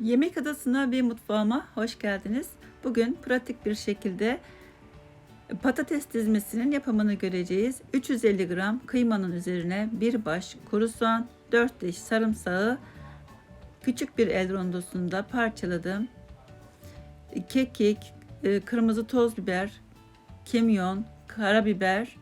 Yemek adasına ve mutfağıma hoş geldiniz. Bugün pratik bir şekilde patates dizmesinin yapımını göreceğiz. 350 gram kıymanın üzerine bir baş kuru soğan, 4 diş sarımsağı küçük bir el rondosunda parçaladım. Kekik, e, kırmızı toz biber, kimyon, karabiber,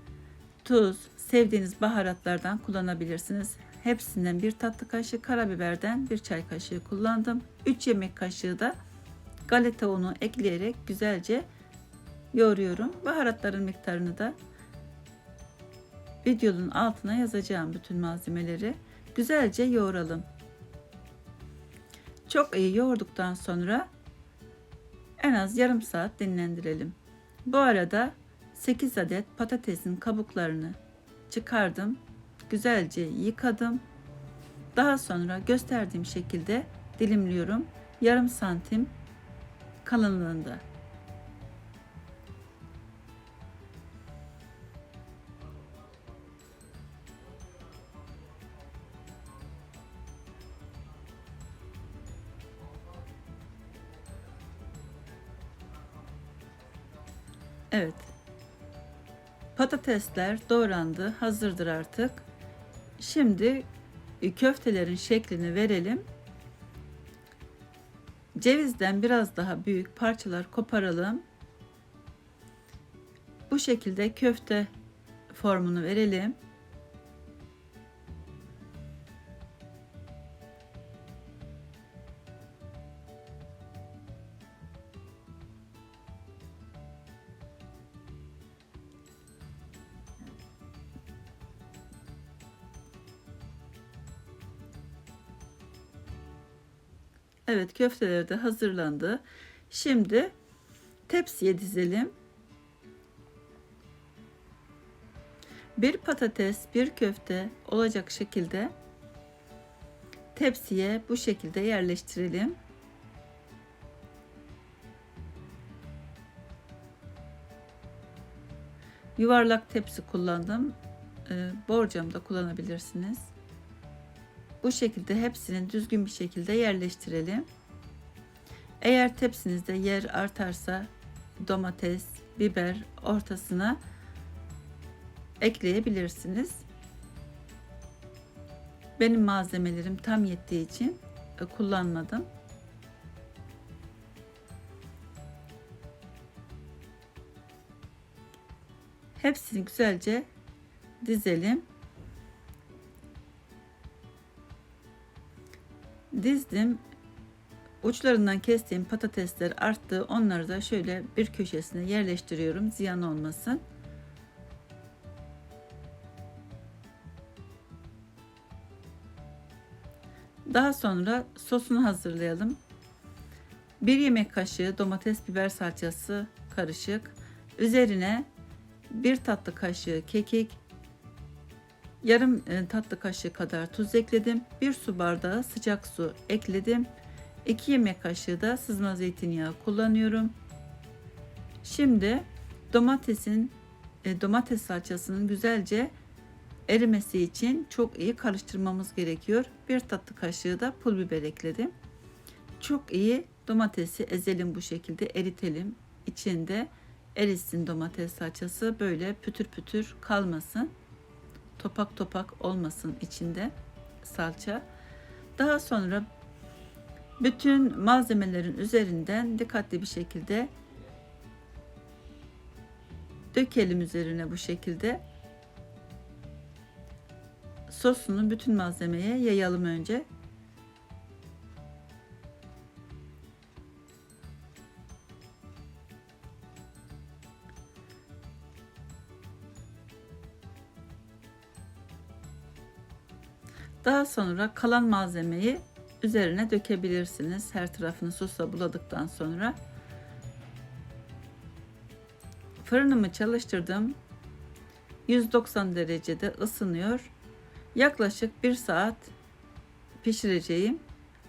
tuz, sevdiğiniz baharatlardan kullanabilirsiniz. Hepsinden bir tatlı kaşığı karabiberden bir çay kaşığı kullandım. 3 yemek kaşığı da galeta unu ekleyerek güzelce yoğuruyorum. Baharatların miktarını da videonun altına yazacağım bütün malzemeleri. Güzelce yoğuralım. Çok iyi yoğurduktan sonra en az yarım saat dinlendirelim. Bu arada 8 adet patatesin kabuklarını çıkardım. Güzelce yıkadım. Daha sonra gösterdiğim şekilde dilimliyorum. Yarım santim kalınlığında. Evet. Patatesler doğrandı, hazırdır artık. Şimdi e, köftelerin şeklini verelim. Cevizden biraz daha büyük parçalar koparalım. Bu şekilde köfte formunu verelim. Evet köfteler de hazırlandı. Şimdi tepsiye dizelim. Bir patates, bir köfte olacak şekilde tepsiye bu şekilde yerleştirelim. Yuvarlak tepsi kullandım. Ee, borcam da kullanabilirsiniz. Bu şekilde hepsini düzgün bir şekilde yerleştirelim. Eğer tepsinizde yer artarsa domates, biber ortasına ekleyebilirsiniz. Benim malzemelerim tam yettiği için e, kullanmadım. Hepsini güzelce dizelim. Dizdim. Uçlarından kestiğim patatesler arttı. Onları da şöyle bir köşesine yerleştiriyorum. Ziyan olmasın. Daha sonra sosunu hazırlayalım. Bir yemek kaşığı domates biber salçası karışık. Üzerine bir tatlı kaşığı kekik, Yarım e, tatlı kaşığı kadar tuz ekledim. Bir su bardağı sıcak su ekledim. 2 yemek kaşığı da sızma zeytinyağı kullanıyorum. Şimdi domatesin e, domates salçasının güzelce erimesi için çok iyi karıştırmamız gerekiyor. Bir tatlı kaşığı da pul biber ekledim. Çok iyi domatesi ezelim bu şekilde eritelim. İçinde erisin domates salçası böyle pütür pütür kalmasın topak topak olmasın içinde salça. Daha sonra bütün malzemelerin üzerinden dikkatli bir şekilde dökelim üzerine bu şekilde. Sosunu bütün malzemeye yayalım önce. Daha sonra kalan malzemeyi üzerine dökebilirsiniz. Her tarafını sosla buladıktan sonra. Fırınımı çalıştırdım. 190 derecede ısınıyor. Yaklaşık 1 saat pişireceğim.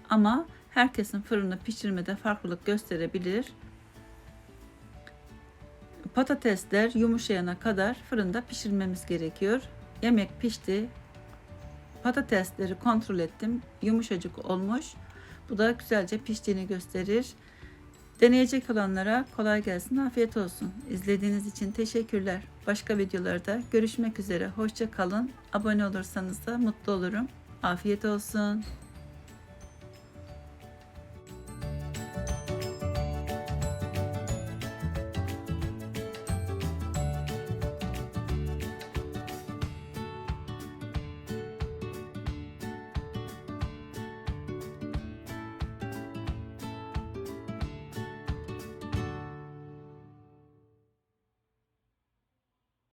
Ama herkesin fırını pişirmede farklılık gösterebilir. Patatesler yumuşayana kadar fırında pişirmemiz gerekiyor. Yemek pişti. Patatesleri kontrol ettim. Yumuşacık olmuş. Bu da güzelce piştiğini gösterir. Deneyecek olanlara kolay gelsin, afiyet olsun. İzlediğiniz için teşekkürler. Başka videolarda görüşmek üzere. Hoşça kalın. Abone olursanız da mutlu olurum. Afiyet olsun.